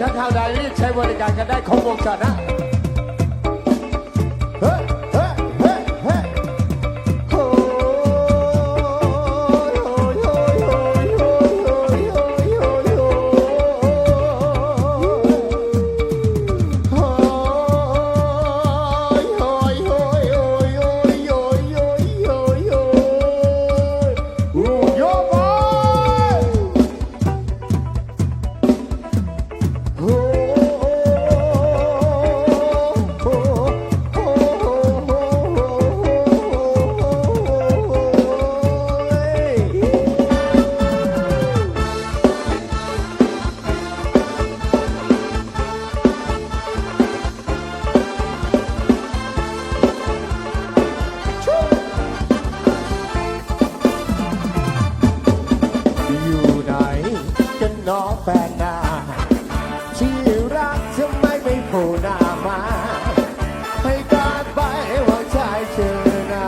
นัท่าวใดรีบใช้บริการกันได้ครบวงจรนะ น้องแฟนนาที่รักทำไมไม่โผล่หน้ามา ให้การไปว่าชายเจอหน้า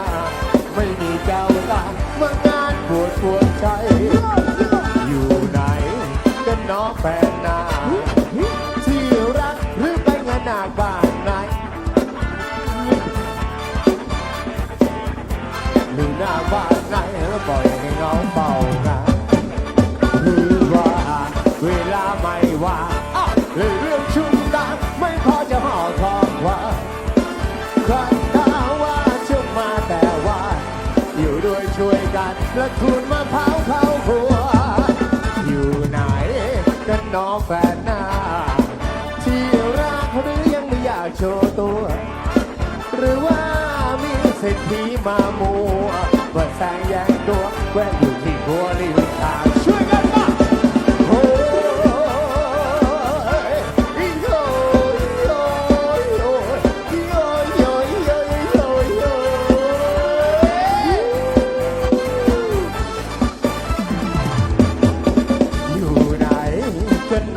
ไม่มีเจ้าตามางานปวดปวดใจ อยู่ไหนกันน้องแฟนนาที่รักหรือไปงานหนักบ้าน ไม่ว่าหรือเรื่องชุมตางไม่พอจะห่อทองว่าครท้าว่าจะมาแต่ว่า อยู่ด้วยช่วยกันและคุณมาเผาเขาหัว อยู่ไหนกันน้องแฟนหน้า ที่รักหรือยังไม่อยากโชว์ตัว หรือว่ามีเศรษฐีมามั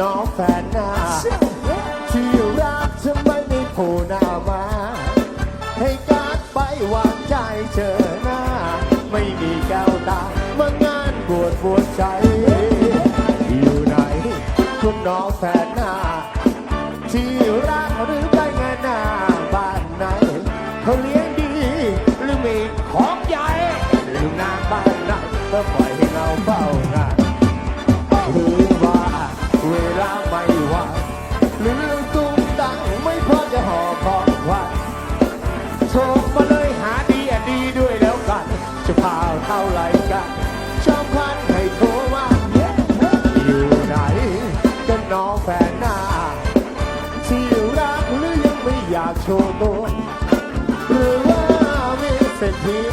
น้องแฟนหน้า ที่รักทำไมไม่โผล่หน้ามา ให้การไปวางใจเจอหน้า ไม่มีแก้วตามางานปวดปวดใจ อยู่ไหนคุณน้องแฟนหน้า ที่รักหรือไปงานหน้าบ้านไหนเขาเลี้ยงดีหรือมีของใหญ่หรือนางบ้านไหนก็ปล่อยให้เราเฝ้างานหรือว่า เวลาไม่ว่าหรือตุ้มตังไม่พอจะห่อของขวัญส่งมาเลยหาดีอดีด้วยแล้วกัน จะพาเท่าไรกันชอบพันให้โทรว่าอยู่ไหนกันน้องแฟนหน้าที่รักหรือยังไม่อยากโชว์ตัวหรือว่าไม่เศรษฐี